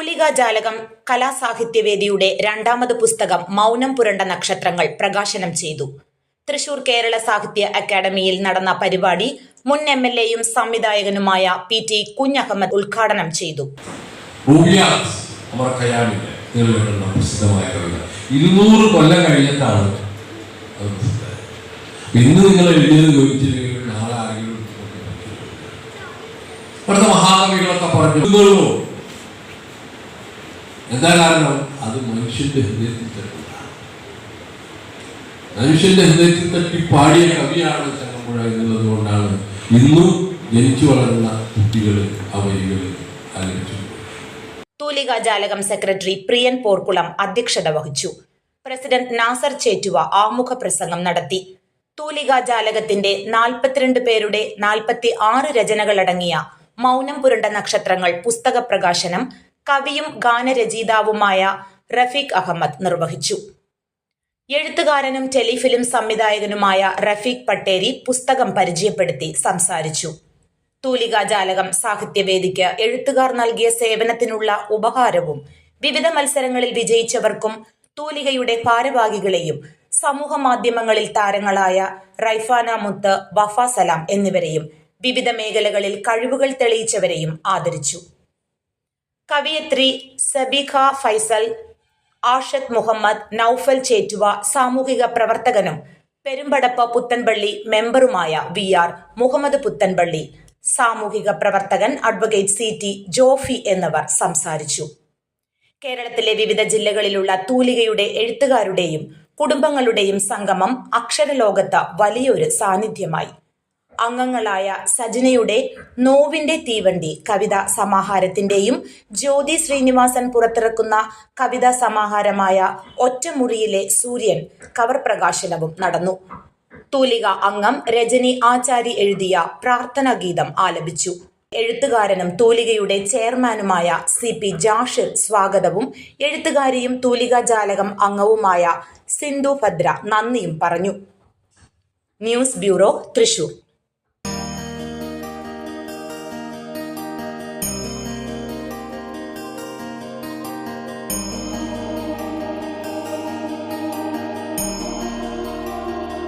തൂലികാ ജാലകം കലാസാഹിത്യവേദിയുടെ രണ്ടാമത് പുസ്തകം മൗനം പുരണ്ട നക്ഷത്രങ്ങൾ പ്രകാശനം ചെയ്തു. തൃശൂർ കേരള സാഹിത്യ അക്കാദമിയിൽ നടന്ന പരിപാടി മുൻ എം എൽ എയും സംവിധായകനുമായ പി ടി കുഞ്ഞഹമ്മദ് ഉദ്ഘാടനം ചെയ്തു. ഇരുന്നൂറ് കൊല്ലം നിങ്ങൾ പറഞ്ഞു. എന്താ കാരണം? അത് മനുഷ്യന്റെ ഹൃദയത്തിൽ തട്ടുന്നതാണ് മനുഷ്യന്റെ ഹൃദയത്തിൽ തട്ടി പാടിയ കവിയാണ് ചങ്ങമ്പുഴ എന്നുള്ളത് കൊണ്ടാണ് ഇന്നും ജനിച്ചു വളർന്ന കുട്ടികൾ ആ വരികൾ ആലപിച്ചു തൂലികാ ജാലകം സെക്രട്ടറി പ്രിയൻ പോർക്കുളം അധ്യക്ഷത വഹിച്ചു. പ്രസിഡന്റ് നാസർ ചേറ്റുവ ആമുഖ പ്രസംഗം നടത്തി. തൂലികാ ജാലകത്തിന്റെ നാൽപ്പത്തിരണ്ട് പേരുടെ നാൽപ്പത്തി ആറ് രചനകളടങ്ങിയ മൗനം പുരണ്ട നക്ഷത്രങ്ങൾ പുസ്തക പ്രകാശനം കവിയും ഗാനരചയിതാവുമായ റഫീഖ് അഹമ്മദ് നിർവഹിച്ചു. എഴുത്തുകാരനും ടെലിഫിലിം സംവിധായകനുമായ റഫീഖ് പട്ടേരി പുസ്തകം പരിചയപ്പെടുത്തി സംസാരിച്ചു. തൂലികാ ജാലകം സാഹിത്യവേദിക്ക് എഴുത്തുകാർ നൽകിയ സേവനത്തിനുള്ള ഉപഹാരവും വിവിധ മത്സരങ്ങളിൽ വിജയിച്ചവർക്കും തൂലികയുടെ ഭാരവാഹികളെയും സമൂഹ മാധ്യമങ്ങളിൽ താരങ്ങളായ റൈഫാന മുത്ത് വഫ സലാം എന്നിവരെയും വിവിധ മേഖലകളിൽ കഴിവുകൾ തെളിയിച്ചവരെയും ആദരിച്ചു. കവിയത്രി സബിഖ ഫൈസൽ ആഷത് മുഹമ്മദ് നൌഫൽ ചേറ്റുവ സാമൂഹിക പ്രവർത്തകനും പെരുമ്പടപ്പ പുത്തൻപള്ളി മെമ്പറുമായ വി ആർ മുഹമ്മദ് പുത്തൻപള്ളി സാമൂഹിക പ്രവർത്തകൻ അഡ്വക്കേറ്റ് സി ടി ജോഫി എന്നിവർ സംസാരിച്ചു. കേരളത്തിലെ വിവിധ ജില്ലകളിലുള്ള തൂലികയുടെ എഴുത്തുകാരുടെയും കുടുംബങ്ങളുടെയും സംഗമം അക്ഷരലോകത്ത് വലിയൊരു സാന്നിധ്യമായി. അംഗങ്ങളായ സജനയുടെ നോവിന്റെ തീവണ്ടി കവിതാ സമാഹാരത്തിന്റെയും ജ്യോതി ശ്രീനിവാസൻ പുറത്തിറക്കുന്ന കവിതാ സമാഹാരമായ ഒറ്റമുറിയിലെ സൂര്യൻ കവർ പ്രകാശനവും നടന്നു. തൂലിക അംഗം രജനി ആചാരി എഴുതിയ പ്രാർത്ഥനാ ഗീതം ആലപിച്ചു. എഴുത്തുകാരനും തൂലികയുടെ ചെയർമാനുമായ സി പി ജാഷിർ സ്വാഗതവും എഴുത്തുകാരിയും തൂലിക ജാലകം അംഗവുമായ സിന്ധു ഭദ്ര നന്ദിയും പറഞ്ഞു. News bureau Thrissur.